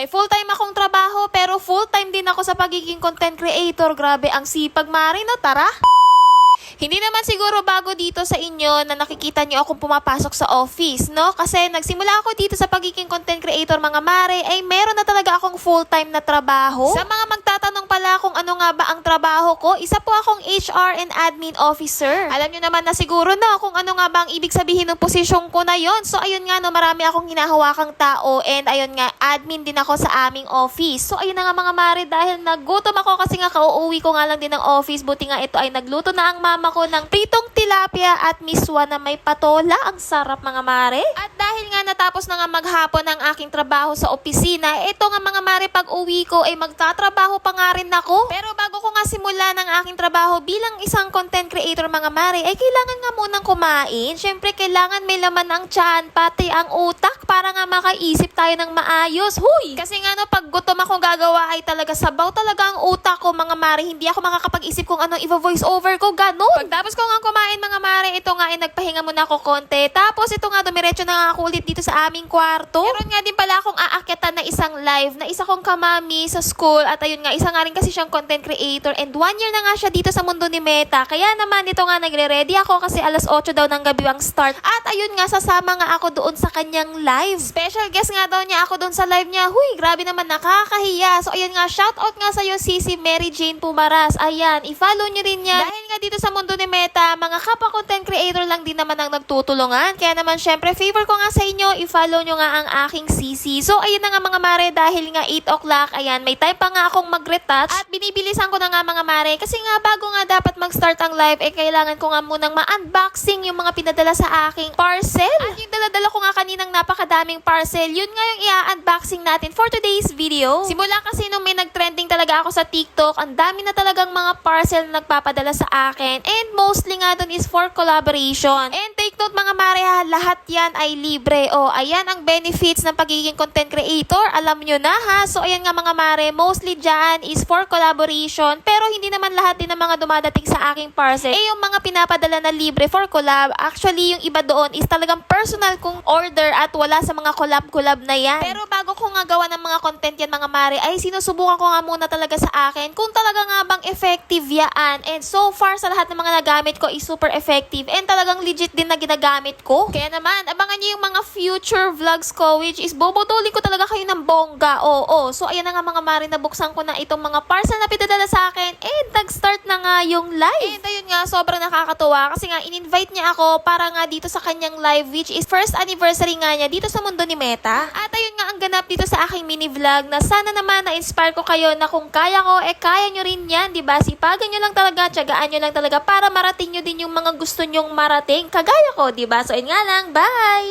May full-time akong trabaho pero full-time din ako sa pagiging content creator. Grabe ang sipag, Mari, no? Tara! Hindi naman siguro bago dito sa inyo na nakikita niyo akong pumapasok sa office, no? Kasi nagsimula ako dito sa pagiging content creator mga mare, ay meron na talaga akong full-time na trabaho. Sa mga magtatanong pala kung ano nga ba ang trabaho ko, isa po akong HR and admin officer. Alam niyo naman na siguro no kung ano nga ba ang ibig sabihin ng posisyong ko na yon. So ayun nga no, marami akong hinahawakang tao and ayun nga, admin din ako sa aming office. So ayun na nga mga mare, dahil nagutom ako kasi nga kauuwi ko nga lang din ng office, buti nga ito ay nagluto na ang mama ko ng pritong tilapia at miswa na may patola. Ang sarap mga mare. At dahil nga natapos na nga maghapon ang aking trabaho sa opisina, ito nga mga mare pag uwi ko ay magtatrabaho pa nga rin ako. Pero bago ko nga simula ng aking trabaho bilang isang content creator mga mare, ay kailangan nga munang kumain. Syempre kailangan may laman ang tiyan, pati ang utak para nga makaisip tayo ng maayos. Huy! Kasi nga no, pag gutom akong gagawa ay talaga sabaw talaga ang utak ko mga mare. Hindi ako makakapag-isip kung anong i-voice over ko. Ganon! Pagtapos ko nga kumain mga mare, ito nga ay nagpahinga muna ako konti. Tapos ito nga dumiretso na nga ako ulit dito sa aming kwarto. Meron nga din pala akong aakyatan na isang live na isa kong kamami sa school. At ayun nga, isa nga rin kasi siyang content creator. And one year na nga siya dito sa mundo ni Meta. Kaya naman ito nga nagre-ready ako kasi alas 8 daw ng gabi ang start. At ayun nga, sasama nga ako doon sa kanyang live. Special guest nga daw niya ako doon sa live niya. Huy, grabe naman nakakahiya. So ayun nga, shout out nga sa'yo Sisi Mary Jane Pumaras. Ayan, i-follow niyo rin yan. Dahil nga dito sa mundo ni Meta, mga kapwa content creator lang din naman ang nagtutulungan. Kaya naman syempre, favor ko nga sa inyo, i-follow nyo nga ang aking Sisi. So ayun na nga mga mare, dahil nga 8 o'clock, ayan, may time pa nga akong mag-retouch. At binibilisan ko na nga mga mare, kasi nga bago nga dapat mag-start ang live, eh kailangan ko nga munang ma-unboxing yung mga pinadala sa aking parcel. At yung daladala ko nga kaninang napakadaming parcel, yun nga yung i-unboxing natin for today's video. Simula kasi nung may nag-trending talaga ako sa TikTok, ang dami na talagang mga parcel na nagpapadala sa akin. And mostly nga dun is for collaboration. And note mga mare ha, lahat yan ay libre. O, ayan ang benefits ng pagiging content creator. Alam nyo na ha. So, ayan nga mga mare, mostly dyan is for collaboration. Pero hindi naman lahat din ng mga dumadating sa aking parcel. Eh, yung mga pinapadala na libre for collab, actually yung iba doon is talagang personal kong order at wala sa mga collab-collab na yan. Pero bago ko nga gawa ng mga content yan mga mare, ay sinusubukan ko nga muna talaga sa akin kung talaga nga bang effective yan. And so far sa lahat ng mga nagamit ko is super effective and talagang legit din na ginagamit ko. Kaya naman, abangan niyo yung mga future vlogs ko which is bobotulin ko talaga kayo ng bongga. Oo, So ayan na nga mga mare, nabuksan ko na itong mga parcel na pinadala sa akin and nag-start na nga yung live. And ayun nga, sobrang nakakatuwa kasi nga in-invite niya ako para nga dito sa kanyang live which is first anniversary nga niya dito sa mundo ni Meta. At ayun nga ang ganap dito sa aking mini vlog na sana naman na-inspire ko kayo na kung kaya ko, eh kaya nyo rin yan, di ba? Sipagan nyo lang talaga, tiyagaan nyo lang talaga para marating nyo din yung mga gusto nyong marating. Kagaya ko, di ba? So, yun nga lang. Bye!